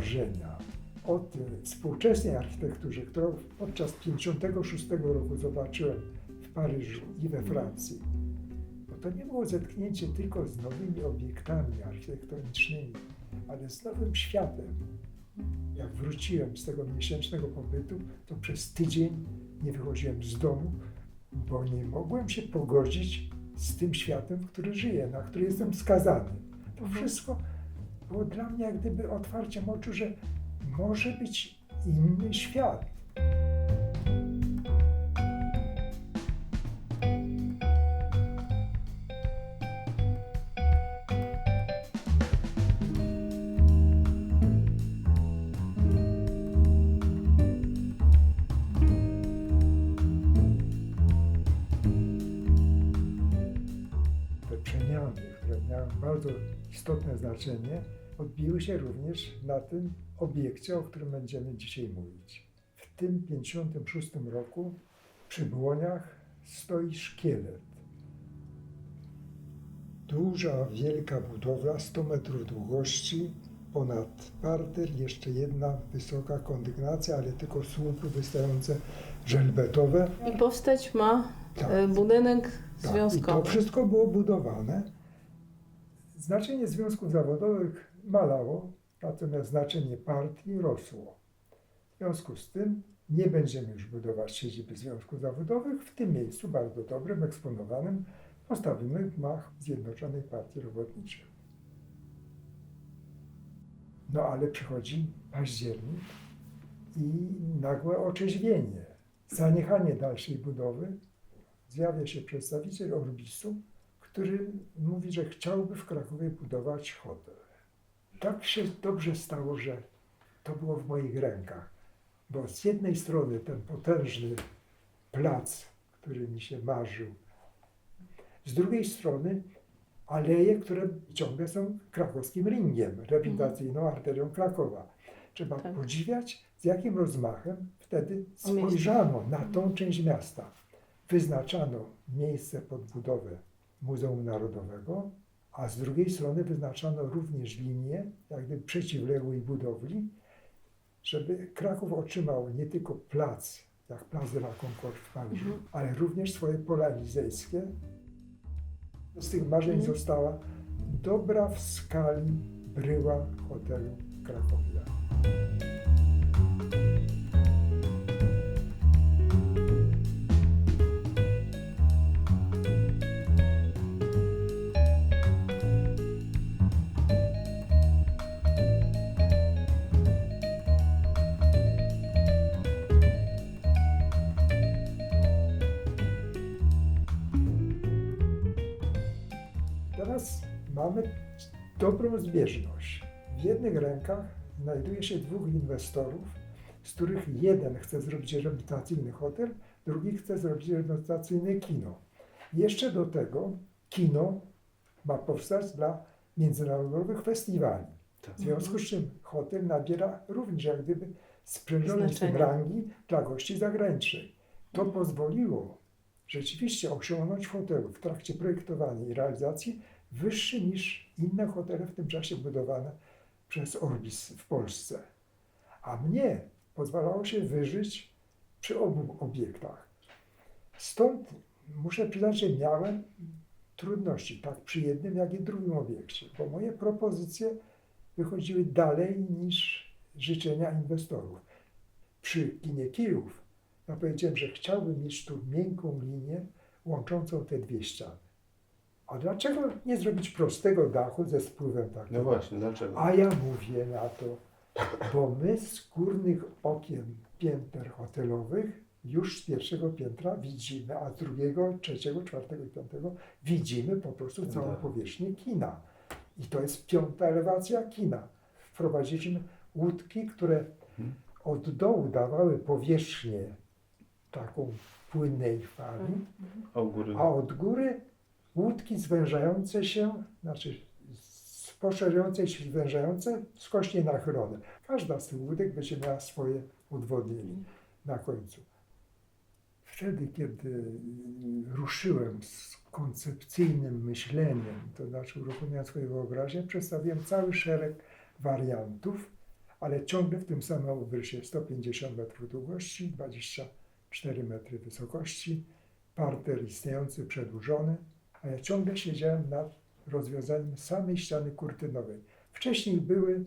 marzenia o tej współczesnej architekturze, którą podczas 56 roku zobaczyłem w Paryżu i we Francji, bo to nie było zetknięcie tylko z nowymi obiektami architektonicznymi, ale z nowym światem. Jak wróciłem z tego miesięcznego pobytu, to przez tydzień nie wychodziłem z domu, bo nie mogłem się pogodzić z tym światem, w którym żyję, na który jestem skazany. To wszystko było dla mnie jak gdyby otwarciem oczu, że może być inny świat. Bardzo istotne znaczenie, odbiły się również na tym obiekcie, o którym będziemy dzisiaj mówić. W tym 56 roku przy Błoniach stoi szkielet. Duża, wielka budowla, 100 metrów długości, ponad parter, jeszcze jedna wysoka kondygnacja, ale tylko słupy wystające żelbetowe. I powstać ma Tak. e, budynek Tak, I to związkowy. wszystko było budowane. Znaczenie związków zawodowych malało, natomiast znaczenie partii rosło. W związku z tym nie będziemy już budować siedziby związków zawodowych. W tym miejscu, bardzo dobrym, eksponowanym, postawimy gmach Zjednoczonej Partii Robotniczej. No ale przychodzi październik i nagłe orzeźwienie, zaniechanie dalszej budowy, zjawia się przedstawiciel Orbisu, który mówi, że chciałby w Krakowie budować hotel. Tak się dobrze stało, że to było w moich rękach, bo z jednej strony ten potężny plac, który mi się marzył, z drugiej strony aleje, które ciągle są krakowskim ringiem, reprezentacyjną arterią Krakowa. Trzeba Tak. podziwiać, z jakim rozmachem wtedy spojrzano na tą część miasta. Wyznaczano miejsce pod budowę Muzeum Narodowego, a z drugiej strony wyznaczano również linię, jak gdyby przeciwległej budowli, żeby Kraków otrzymał nie tylko plac, jak Plac de la Concorde w Paryżu, Mhm. ale również swoje pola elizejskie. Z tych marzeń Mhm. została dobra w skali bryła hotelu Krakowia. Mamy dobrą zbieżność. W jednych rękach znajduje się dwóch inwestorów, z których jeden chce zrobić reprezentacyjny hotel, drugi chce zrobić reprezentacyjne kino. Jeszcze do tego kino ma powstać dla międzynarodowych festiwali. Tak. W związku z czym hotel nabiera również jak gdyby sprężonej rangi dla gości zagranicznych. To pozwoliło rzeczywiście osiągnąć w hotelu w trakcie projektowania i realizacji wyższy niż inne hotele w tym czasie budowane przez Orbis w Polsce. A mnie pozwalało się wyżyć przy obu obiektach. Stąd muszę przyznać, że miałem trudności tak przy jednym, jak i drugim obiekcie, bo moje propozycje wychodziły dalej niż życzenia inwestorów. Przy kinie Kijów ja powiedziałem, że chciałbym mieć tu miękką linię łączącą te dwie ściany. A dlaczego nie zrobić prostego dachu ze spływem takim? No właśnie, dlaczego? A ja mówię na to, bo my z górnych okien pięter hotelowych już z pierwszego piętra widzimy, a z drugiego, trzeciego, czwartego i piątego widzimy po prostu całą Tak. powierzchnię kina. I to jest piąta elewacja kina. Wprowadziliśmy łódki, które Mhm. od dołu dawały powierzchnię taką płynnej fali, a od góry łódki zwężające się, znaczy poszerzające się, zwężające, skośnie nachylone. Każda z tych łódek będzie miała swoje udwodnienie na końcu. Wtedy, kiedy ruszyłem z koncepcyjnym myśleniem, to znaczy uruchomiłem swoje wyobraźnię, przedstawiłem cały szereg wariantów ale ciągle w tym samym obrysie 150 metrów długości, 24 metry wysokości, parter istniejący, przedłużony, a ja ciągle siedziałem nad rozwiązaniem samej ściany kurtynowej. Wcześniej były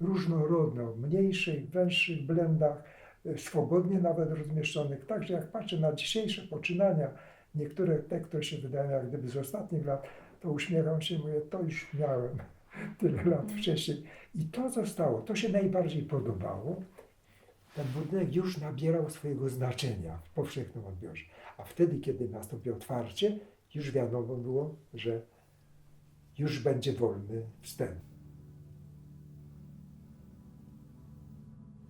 różnorodne, o mniejszych, węższych blendach, e, swobodnie nawet rozmieszczonych. Także jak patrzę na dzisiejsze poczynania, niektóre te, które się wydają jak gdyby z ostatnich lat, to uśmiecham się i mówię, to już miałem tyle lat wcześniej. I to zostało, to się najbardziej podobało. Ten budynek już nabierał swojego znaczenia w powszechnym odbiorze. A wtedy, kiedy nastąpiło otwarcie, już wiadomo było, że już będzie wolny wstęp.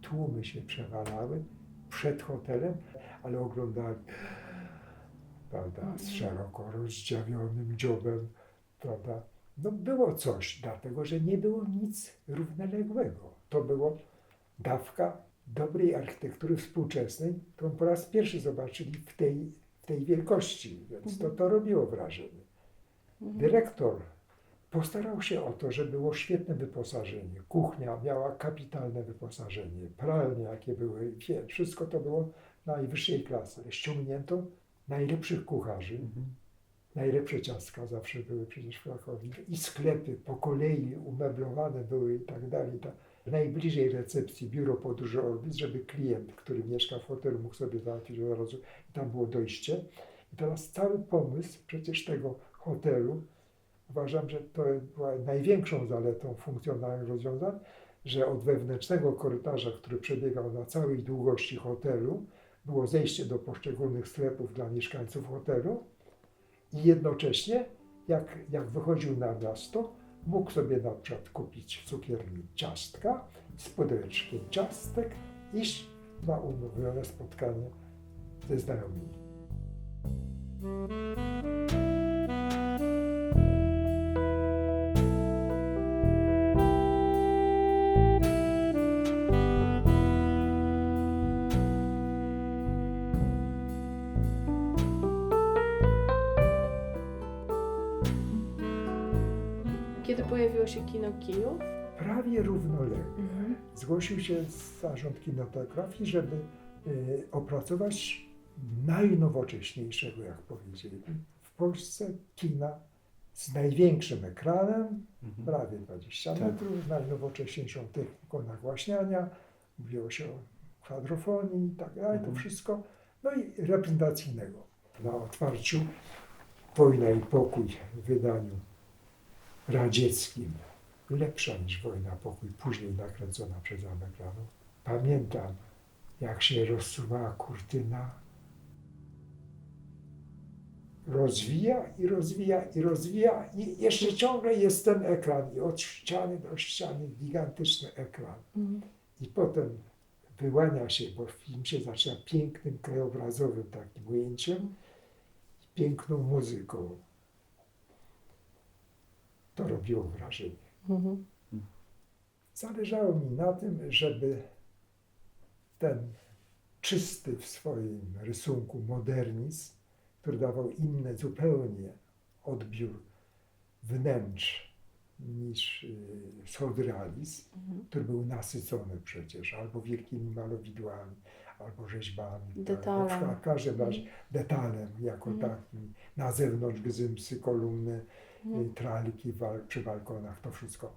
Tłumy się przewalały przed hotelem, ale oglądali prawda, z szeroko rozdziawionym dziobem, prawda. No było coś, dlatego że nie było nic równoległego. To było dawka dobrej architektury współczesnej, którą po raz pierwszy zobaczyli w tej, tej wielkości, więc to, to robiło wrażenie. Dyrektor postarał się o to, żeby było świetne wyposażenie. Kuchnia miała kapitalne wyposażenie, pralnie jakie były, wszystko to było najwyższej klasy. Ściągnięto najlepszych kucharzy, najlepsze ciastka zawsze były przecież w Krakowie. I sklepy po kolei umeblowane były i tak dalej. Najbliżej recepcji biuro podróży Orbis, żeby klient, który mieszka w hotelu, mógł sobie załatwić od razu. I tam było dojście. I teraz cały pomysł przecież tego hotelu, uważam, że to była największą zaletą funkcjonalnych rozwiązań, że od wewnętrznego korytarza, który przebiegał na całej długości hotelu, było zejście do poszczególnych sklepów dla mieszkańców hotelu i jednocześnie, jak, jak wychodził na miasto, mógł sobie na przykład kupić w cukierni ciastka z pudełeczkiem ciastek, iść na umówione spotkanie ze znajomymi. Kino Kijów? Prawie równolegle zgłosił się zarząd kinotografii, żeby y, opracować najnowocześniejszego, jak powiedzieli, w Polsce kina z największym ekranem, prawie 20 Tak. metrów, najnowocześniejszą techniką nagłaśniania, mówiło się o kwadrofonii i tak dalej, to Mhm. wszystko, no i reprezentacyjnego. Na otwarciu Wojna i pokój w wydaniu radzieckim, lepsza niż Wojna Pokój, później nakręcona przez Amerykanów. Pamiętam, jak się rozsuwała kurtyna, rozwija i rozwija i rozwija i jeszcze ciągle jest ten ekran i od ściany do ściany gigantyczny ekran. I potem wyłania się, bo film się zaczyna pięknym, krajobrazowym takim ujęciem, piękną muzyką. To robiło wrażenie. Zależało mi na tym, żeby ten czysty w swoim rysunku modernizm, który dawał inny zupełnie odbiór wnętrz niż y, surrealizm, który był nasycony przecież albo wielkimi malowidłami, albo rzeźbami. tak, Detalem. W każdym razie detalem jako takim. Na zewnątrz gzymsy, kolumny, y, traliki przy balkonach, to wszystko.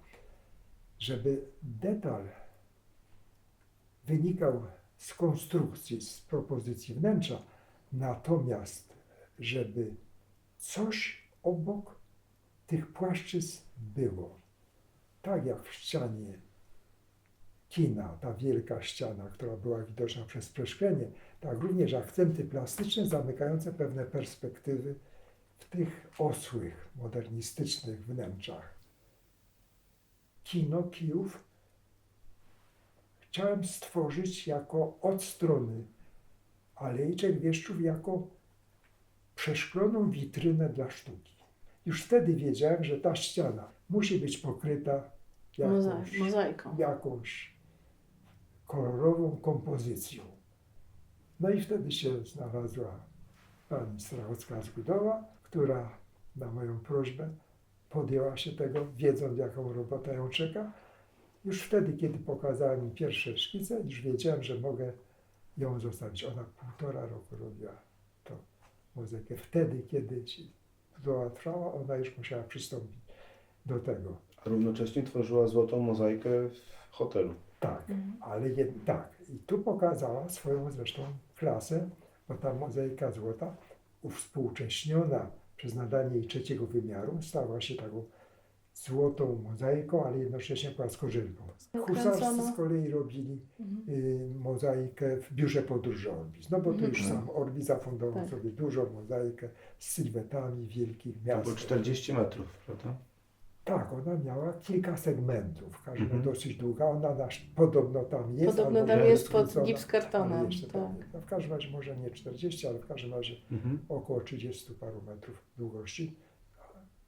Żeby detal wynikał z konstrukcji, z propozycji wnętrza, natomiast żeby coś obok tych płaszczyzn było. Tak jak w ścianie kina, ta wielka ściana, która była widoczna przez przeszklenie, tak również akcenty plastyczne zamykające pewne perspektywy w tych osłych, modernistycznych wnętrzach. Kino Kijów chciałem stworzyć jako od strony alejczek wieszczów, jako przeszkloną witrynę dla sztuki. Już wtedy wiedziałem, że ta ściana musi być pokryta jakąś, Moza- mozaiką. jakąś kolorową kompozycją. No i wtedy się znalazła pani Strachocka Zbudowa, która na moją prośbę podjęła się tego, wiedząc jaką robota ją czeka Już wtedy, kiedy pokazała mi pierwsze szkice, już wiedziałem, że mogę ją zostawić. Ona półtora roku robiła to muzykę. Wtedy, kiedy ci była trwała, ona już musiała przystąpić do tego. A równocześnie tworzyła złotą mozaikę w hotelu. Tak, ale jed, tak. I tu pokazała swoją zresztą klasę, bo ta mozaika złota, uwspółcześniona przez nadanie jej trzeciego wymiaru, stała się taką złotą mozaiką, ale jednocześnie płaskorzeźbą. Husarscy z kolei robili Mhm. y, mozaikę w biurze podróży Orbis. No bo tu już Mhm. sam Orbis zafundował Tak. sobie dużą mozaikę z sylwetami wielkich To miast. było 40 metrów, prawda? Tak, ona miała kilka segmentów, każda Mhm. dosyć długa. Ona nasz, podobno tam jest. Podobno tam jest pod jeszcze tam tak. nie. No w każdym razie może nie 40, ale w każdym razie Mhm. około 30 paru metrów długości.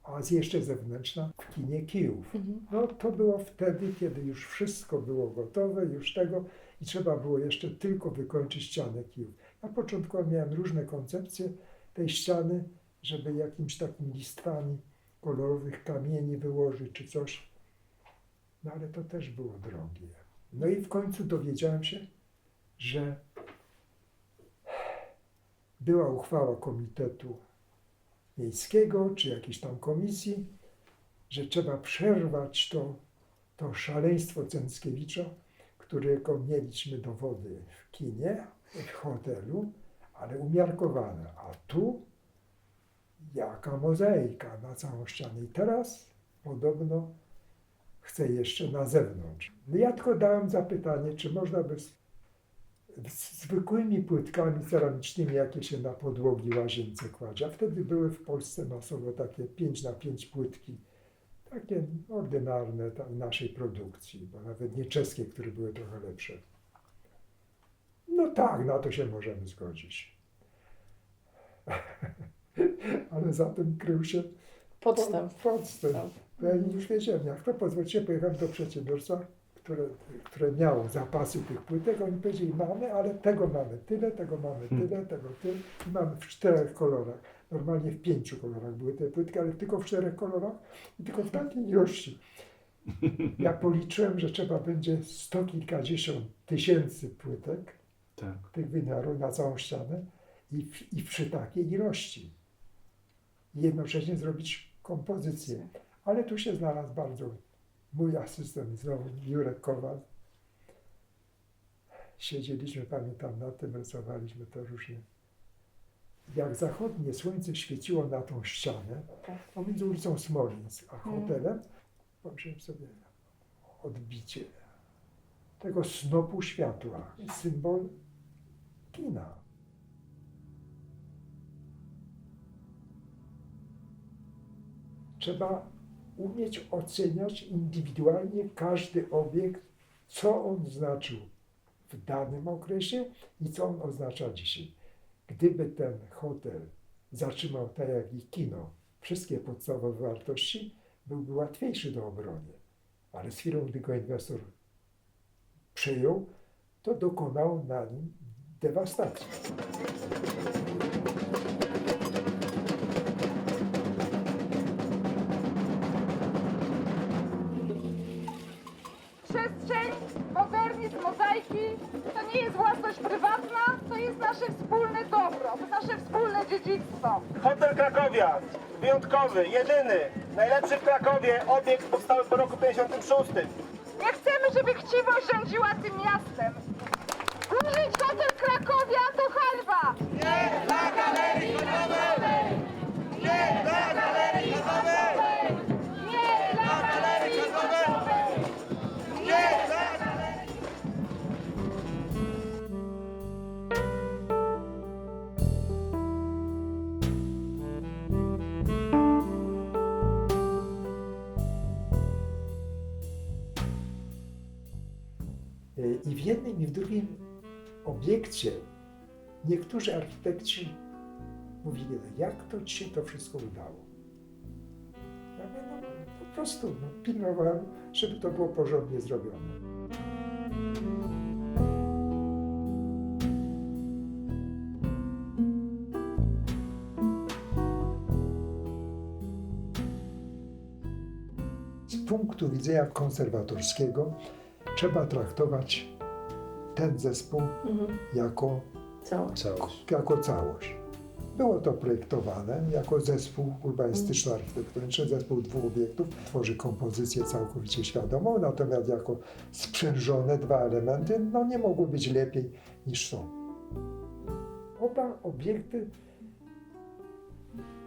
A z jeszcze zewnętrzna w kinie Kijów. Mhm. No to było wtedy, kiedy już wszystko było gotowe, już tego i trzeba było jeszcze tylko wykończyć ścianę Kijów. Na początku miałem różne koncepcje tej ściany, żeby jakimiś takimi listwami kolorowych kamieni wyłożyć czy coś. No ale to też było drogie. No i w końcu dowiedziałem się, że była uchwała Komitetu Miejskiego czy jakiejś tam komisji, że trzeba przerwać to, to szaleństwo Cęckiewicza, którego mieliśmy dowody w kinie, w hotelu, ale umiarkowane. A tu jaka mozaika na całą ścianę. I teraz podobno chce jeszcze na zewnątrz. No ja tylko dałem zapytanie, czy można by z, z zwykłymi płytkami ceramicznymi, jakie się na podłogi łazience kładzie, a wtedy były w Polsce masowo takie 5 na 5 płytki, takie ordynarne tam naszej produkcji, bo nawet nie czeskie, które były trochę lepsze. No tak, na to się możemy zgodzić. Ale za tym krył się Podstaw. po- Podstaw. No Ja już wiedziałem, jak to pozwolicie, pojechałem do przedsiębiorstwa, które, które miało zapasy tych płytek. Oni powiedzieli, mamy, ale tego mamy tyle, tego mamy tyle, tego tyle. I mamy w czterech kolorach. Normalnie w pięciu kolorach były te płytki, ale tylko w czterech kolorach i tylko w takiej ilości. Ja policzyłem, że trzeba będzie sto kilkadziesiąt tysięcy płytek Tak. tych wymiarów na całą ścianę i, w, i przy takiej ilości. I jednocześnie zrobić kompozycję. Ale tu się znalazł bardzo mój asystent, znowu Jurek Kowal. Siedzieliśmy, pamiętam, na tym, rysowaliśmy to różnie. Jak zachodnie słońce świeciło na tą ścianę, Tak. pomiędzy ulicą Smolińsk a Mm. hotelem, pomyślałem sobie, odbicie tego snopu światła, symbol kina. Trzeba umieć oceniać indywidualnie każdy obiekt, co on znaczył w danym okresie i co on oznacza dzisiaj. Gdyby ten hotel zatrzymał tak jak i kino wszystkie podstawowe wartości, byłby łatwiejszy do obrony. Ale z chwilą, gdy go inwestor przyjął, to dokonał na nim dewastacji. Prywatna, to jest nasze wspólne dobro, to nasze wspólne dziedzictwo. Hotel Krakowia, wyjątkowy, jedyny, najlepszy w Krakowie, obiekt powstały po roku 56. Nie chcemy, żeby chciwość rządziła tym miastem. Użyć hotel Krakowia to hańba! Nie dla galerii handlowej! Nie dla w jednym i w drugim obiekcie niektórzy architekci mówili, jak to ci się to wszystko udało. Ja mówię, no, po prostu no, pilnowałem, żeby to było porządnie zrobione. z punktu widzenia konserwatorskiego trzeba traktować ten zespół Mhm. jako. Całość. jako całość. Było to projektowane jako zespół urbanistyczno-architektoniczny, zespół dwóch obiektów, tworzy kompozycję całkowicie świadomą, natomiast jako sprzężone dwa elementy no, nie mogły być lepiej niż są. Oba obiekty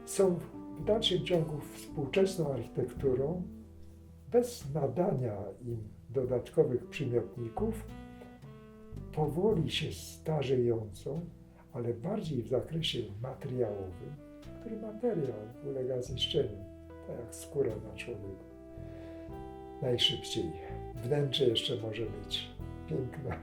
są w dalszym ciągu współczesną architekturą, bez nadania im dodatkowych przymiotników, powoli się starzejącą, ale bardziej w zakresie materiałowym, który materiał ulega zniszczeniu, tak jak skóra na człowieku. Najszybciej. Wnętrze jeszcze może być piękne,